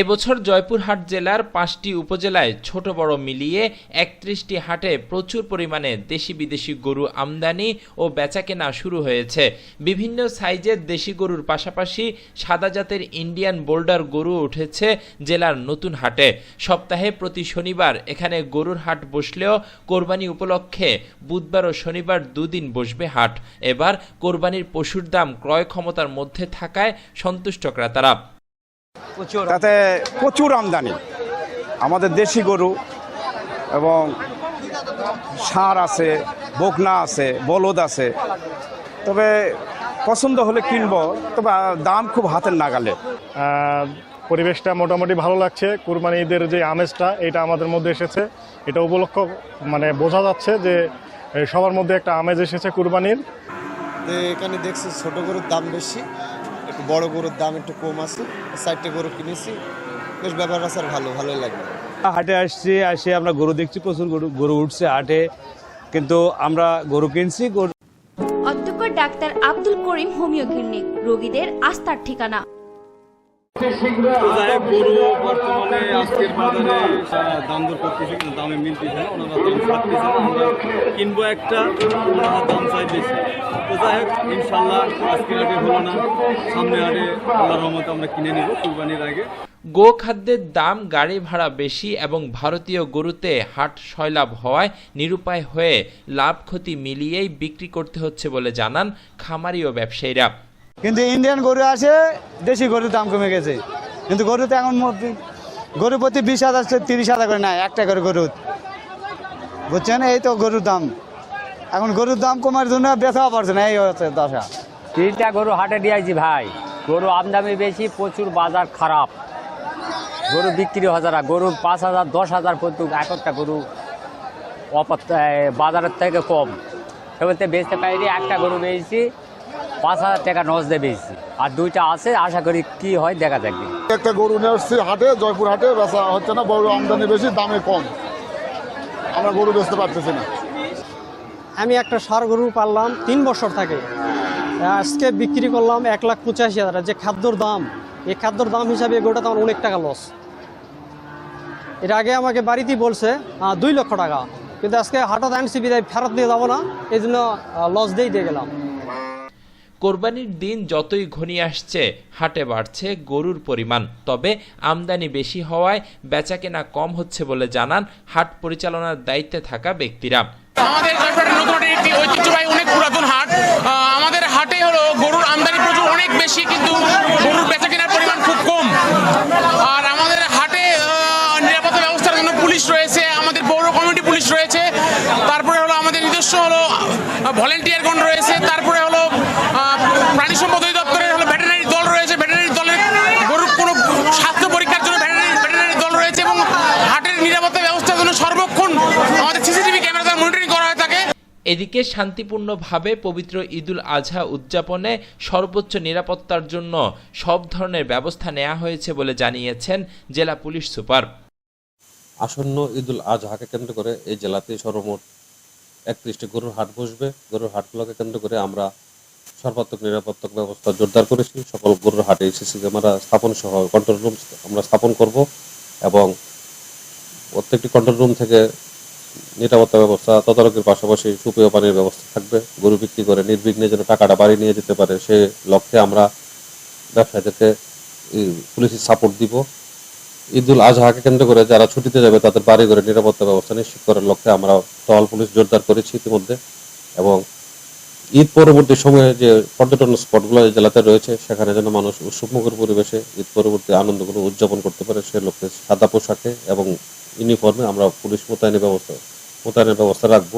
এবছর জয়পুরহাট জেলার পাঁচটি উপজেলায় ছোট বড় মিলিয়ে একত্রিশটি হাটে প্রচুর পরিমাণে দেশি বিদেশি গরু আমদানি ও বেচাকেনা শুরু হয়েছে। বিভিন্ন সাইজের দেশি গরুর পাশাপাশি সাদা জাতের ইন্ডিয়ান বোল্ডার গরু উঠেছে জেলার নতুন হাটে। সপ্তাহে প্রতি শনিবার এখানে গরুর হাট বসলেও কোরবানি উপলক্ষে বুধবার ও শনিবার দুদিন বসবে হাট। এবার কোরবানির পশুর দাম ক্রয় ক্ষমতার মধ্যে থাকায় সন্তুষ্ট ক্রেতারা তাতে প্রচুর আমদানি। আমাদের দেশি গরু এবং সার আছে বকনা আছে বলদ আছে। তবে পছন্দ হলে কিনবো তবে দাম খুব হাতের নাগালে। পরিবেশটা মোটামুটি ভালো লাগছে। কুরবানি ঈদের যে আমেজটা এটা আমাদের মধ্যে এসেছে। এটা উপলক্ষ মানে বোঝা যাচ্ছে যে সবার মধ্যে একটা আমেজ এসেছে কুরবানির। এখানে দেখছি ছোট গরুর দাম বেশি। একটু বড় গরুর দাম একটু কম আছে চারটে গরু কিনেছি বেশ ব্যাপার স্যার ভালো ভালোই লাগবে হাটে আসছি আসে আমরা গরু দেখছি প্রচুর গরু গরু উঠছে হাটে কিন্তু আমরা গরু কিনছি গরু অধ্যক্ষ doctor Abdul Karim homeo clinic রোগীদের আস্থার ঠিকানা। গরু বর্তমানে আজকের বাজারে দাম দর করতেছে কিন্তু দামে মিলতেছে না ওনারা দাম ছাড়তেছে আমরা কিনবো একটা ওনারা দাম চাই বেশি। তো যাই হোক ইনশাল্লাহ আজকের হাটে হলো না সামনে হাটে আল্লাহ রহমতে আমরা কিনে নিব কুরবানির আগে। গো খাদ্যের দাম গাড়ি ভাড়া বেশি এবং ভারতীয় গরুতে হাট সয়লাভ হওয়ায় নিরুপায় হয়ে লাভ ক্ষতি মিলিয়েই বিক্রি করতে হচ্ছে বলে জানান খামারি ও ব্যবসায়ীরা। কিন্তু ইন্ডিয়ান গরু আসে, দেশি গরুর দাম কমে গেছে। কিন্তু গরু তো এখন গরু প্রতি বিশ হাজার তিরিশ হাজার করে নেয় একটা করে গরু বুঝছেন? এই তো গরুর দাম। এখন গরুর দাম কমার জন্য বেচাও পারছে না, এই হচ্ছে দশা। তিনটা গরু হাটে দিয়েছি ভাই। গরু আমদামি বেশি, প্রচুর বাজার খারাপ। গরু বিক্রি হাজার গরু পাঁচ হাজার, দশ হাজার পর্যন্ত এক একটা গরু বাজারের থেকে কম। সেবলতে বেচতে পারিনি একটা গরু বেচছি পাঁচ হাজার টাকা নজ দিয়ে বেচছি। আর দুইটা আছে আশা করি কি হয় দেখা যাক। একটা গরু নিয়ে আসছি হাটে জয়পুর হাটে বেচা হচ্ছে না বড় আমদানি বেশি দামে কম। আমরা গরু বেচতে পারতেছি না। আমি একটা সার গরু পাললাম তিন বছর থাকে। আজকে বিক্রি করলাম এক লাখ পঁচাশি হাজার। যে খাদ্যর দাম এই খাদ্যর দাম হিসাবে এই গরুটা তখন অনেক টাকা লস এর আগে আমাকে বাড়িতেই বলছে দুই লক্ষ টাকা। কিন্তু আজকে হাটত আনছি বিদায় ফেরত দিয়ে যাব না এই জন্য লস দিয়েই দিয়ে গেলাম। কোরবানির দিন যতই ঘনিয়ে আসছে, হাটে বাড়ছে গরুর পরিমাণ। তবে আমদানি বেশি হওয়ায় বেচাকেনা কম হচ্ছে বলে জানান হাট পরিচালনার দায়িত্বে থাকা ব্যক্তিরা। আমাদের ঐতিহ্যবাহী, অনেক পুরাতন হাট। আমাদের হাটে হলো গরুর আমদানি প্রচুর, অনেক বেশি, কিন্তু গরুর পরিমাণ খুব কম। আর আমাদের হাটে নিরাপত্তা ব্যবস্থার জন্য পুলিশ রয়েছে, আমাদের পৌর কমিটি পুলিশ রয়েছে। তারপরে হলো আমাদের নিজস্ব হলো ভলেন্টিয়ারগণ রয়েছে। তারপরে হলো আহ, প্রাণী সম্পদ অধিদপ্তরের হলো ভেটেরিনারি দল রয়েছে ভেটেরিনারি দলের গরুর কোনো স্বাস্থ্য পরীক্ষার জন্য ভেটেরিনারি ভেটেরিনারি দল রয়েছে এবং হাটের নিরাপত্তা ব্যবস্থার জন্য সর্বক্ষণ আমাদের সিসিটিভি ক্যামেরা দ্বারা মনিটরিং করা হয়ে থাকে এদিকে শান্তিপূর্ণভাবে পবিত্র ঈদুল আজহা উদযাপনে সর্বোচ্চ নিরাপত্তার জন্য সব ধরনের ব্যবস্থা নেওয়া হয়েছে বলে জানিয়েছেন জেলা পুলিশ সুপার। আসন্ন ঈদুল আজহাকে কেন্দ্র করে এই জেলাতে সর্বমোট একত্রিশটি গরুর হাট বসবে। গরুর হাটগুলোকে কেন্দ্র করে আমরা সর্বাত্মক নিরাপত্তা ব্যবস্থা জোরদার করেছি। সকল গরুর হাটে সিসি ক্যামেরা স্থাপন সহ কন্ট্রোল রুম আমরা স্থাপন করব এবং প্রত্যেকটি কন্ট্রোল রুম থেকে নিরাপত্তা ব্যবস্থা, তদারকির পাশাপাশি সুপেয় পানির ব্যবস্থা থাকবে। গরু বিক্রি করে নির্বিঘ্নে যেন টাকাটা বাড়ি নিয়ে যেতে পারে, সে লক্ষ্যে আমরা ব্যবসায়ীদেরকে পুলিশের সাপোর্ট দিব। ঈদুল আজহাকে কেন্দ্র করে যারা ছুটিতে যাবে, তাদের বাড়ি ঘরে নিরাপত্তা ব্যবস্থা নিশ্চিত করার লক্ষ্যে আমরা টহল পুলিশ জোরদার করেছি ইতিমধ্যে। এবং ঈদ পরবর্তী সময়ে যে পর্যটন স্পটগুলো জেলাতে রয়েছে, সেখানে যেন মানুষ উৎসবমুখর পরিবেশে ঈদ পরবর্তী আনন্দগুলো উদযাপন করতে পারে, সে লক্ষ্যে সাদা পোশাকে এবং ইউনিফর্মে আমরা পুলিশ মোতায়েনের ব্যবস্থা মোতায়েনের ব্যবস্থা রাখব।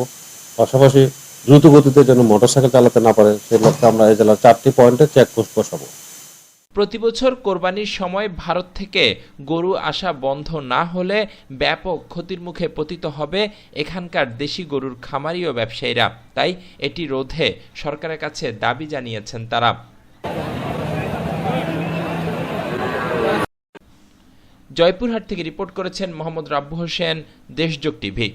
পাশাপাশি দ্রুত গতিতে যেন মোটরসাইকেল চালাতে না পারে সে লক্ষ্যে আমরা এই জেলার চারটি পয়েন্টে চেকপোস্ট বসাবো। প্রতিবছর কোরবানির সময় ভারত থেকে গরু আসা বন্ধ না হলে ব্যাপক ক্ষতির মুখে পতিত হবে এখানকার দেশি গরুর খামারি ও ব্যবসায়ীরা। তাই এটি রোধে সরকারের কাছে দাবি জানিয়েছেন তারা। জয়পুরহাট থেকে রিপোর্ট করেছেন মোহাম্মদ রাব্বু হোসেন দেশযোগ টিভি।